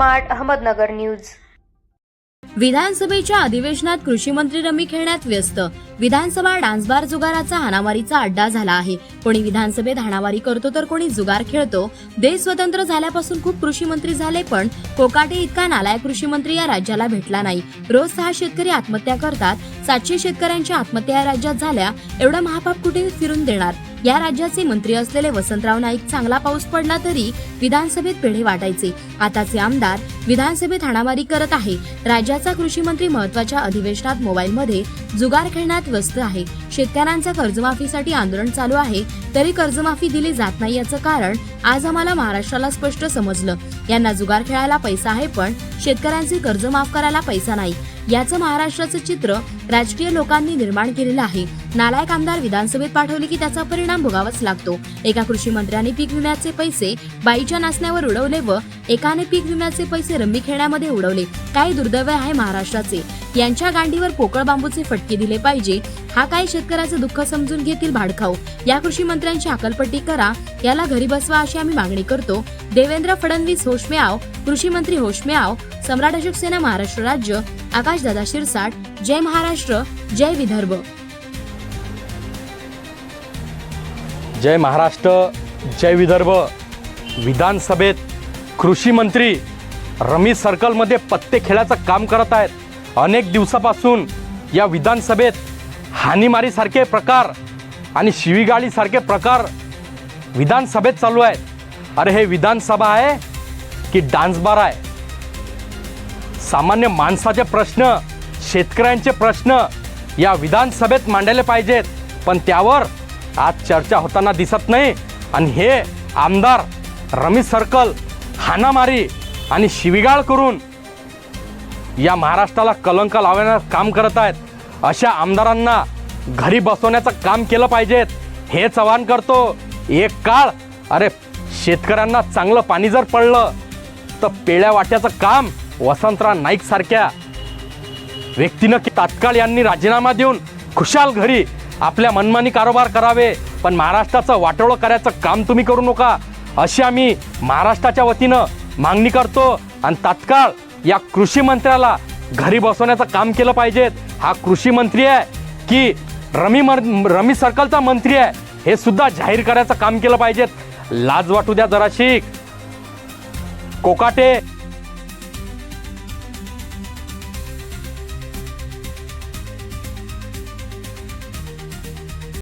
Smart Ahmednagar news. विधानसभेच्या अधिवेशनात कृषी मंत्री रमी खेळण्यात व्यस्त. विधानसभा डान्सबार जुगाराचा हाणामारीचा अड्डा झाला आहे. कोणी विधानसभेत हाणामारी करतो तर कोणी जुगार खेळतो. देश स्वतंत्र झाल्यापासून खूप कृषी मंत्री झाले पण कोकाटे इतका नालायक कृषी मंत्री या राज्याला भेटला नाही. रोज सहा शेतकरी आत्महत्या करतात. सातशे शेतकऱ्यांच्या आत्महत्या या राज्यात झाल्या एवढा महापाप कुठे फिरून देणार? या राज्याचे मंत्री असलेले वसंतराव नाईक चांगला पाऊस पडला तरी विधानसभेत पेढे वाटायचे. आताचे आमदार विधानसभेत हाणामारी करत आहे. राज्याचा कृषी मंत्री महत्त्वाच्या अधिवेशनात मोबाईलमध्ये जुगार खेळण्यात व्यस्त आहे. शेतकऱ्यांचा कर्जमाफीसाठी आंदोलन चालू आहे तरी कर्जमाफी दिली जात नाही याचं कारण आज आम्हाला महाराष्ट्राला स्पष्ट समजलं. यांना जुगार खेळायला पैसा आहे पण शेतकऱ्यांचे कर्ज माफ करायला पैसा नाही. याचं महाराष्ट्राचं चित्र राजकीय लोकांनी निर्माण केलेलं आहे. नालायक आमदार विधानसभेत पाठवले की त्याचा परिणाम भोगावाच लागतो. एका कृषी मंत्र्याने पीक विम्याचे पैसे बाईच्या नाचण्यावर उडवले व एकाने पीक विम्याचे पैसे रम्मी खेळण्यामध्ये उडवले. काही दुर्दैव आहे महाराष्ट्राचे? यांच्या गांडीवर पोकळ बांबूचे फटके दिले पाहिजे. हा काय शेतकऱ्याचं दुःख समजून घेतील भाडखाऊ. या कृषी मंत्र्यांची अकलपट्टी करा याला घरी बसवा अशी आम्ही मागणी करतो. देवेंद्र फडणवीस होशमेआव कृषी मंत्री होशमेआव सम्राट अशोक सेना महाराष्ट्र राज्य आकाश दादा शिरसाट जय महाराष्ट्र जय विदर्भ. जय महाराष्ट्र जय विदर्भ. विधानसभेत कृषी मंत्री रमी सर्कलमध्ये पत्ते खेळाचं काम करत आहेत. अनेक दिवसापासून या विधानसभेत हानीमारीसारखे प्रकार आणि शिवीगाळीसारखे प्रकार विधानसभेत चालू आहेत. अरे हे विधानसभा आहे की डान्सबार आहे? सामान्य माणसाचे प्रश्न शेतकऱ्यांचे प्रश्न या विधानसभेत मांडले पाहिजेत. पण त्यावर आज चर्चा होताना दिसत नाही. आणि हे आमदार रमी सर्कल हाणामारी आणि शिवीगाळ करून या महाराष्ट्राला कलंक लावण्याचं काम करत आहेत. अशा आमदारांना घरी बसवण्याचं काम केलं पाहिजेत. हे चव्हाण करतो. एक काळ. अरे शेतकऱ्यांना चांगलं पाणी जर पडलं तर पेळ्या वाट्याचं काम वसंतराव नाईक सारख्या व्यक्तीनं की तात्काळ यांनी राजीनामा देऊन खुशाल घरी आपल्या मनमानी कारोबार करावे. पण महाराष्ट्राचं वाटोळं करायचं काम तुम्ही करू नका. अशी आम्ही महाराष्ट्राच्या वतीनं मागणी करतो. आणि तात्काळ या कृषी मंत्र्याला घरी बसवण्याचं काम केलं पाहिजेत हा कृषी मंत्री आहे की रमी मर रमी सर्कलचा मंत्री आहे. हे सुद्धा जाहीर करायचं काम केलं पाहिजेत लाज वाटू द्या जराशी. कोकाटे